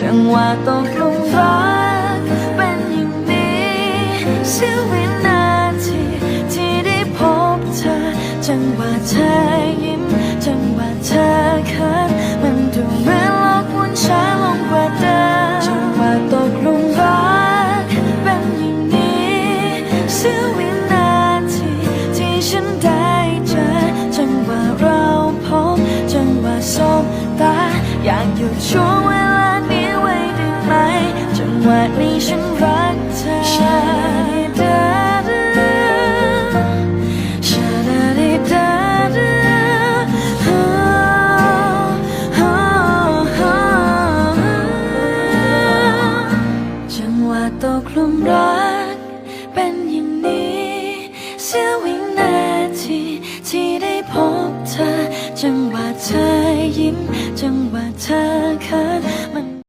จังหวะตกลุมรักเป็นอย่างนี้ชีววินาทีที่ได้พบเธอ จังหวะเธอยิ้ม จังหวะเธอเขินมันดูเหมือนโลกหมุนช้าลงกว่าเดิมจังหวะตกลุมรักเป็นอย่างนี้ชีววินาทีที่ฉันได้เจอ จังหวะเราพบ จังหวะสบตาอยากหยุดช่วงาดนี้ฉันรักเธอจังหวะตกลุมรักเป็นอย่างนี้เสี้ยววินาทีที่ได้พบเธอ จังหวะเธยิ้มจัง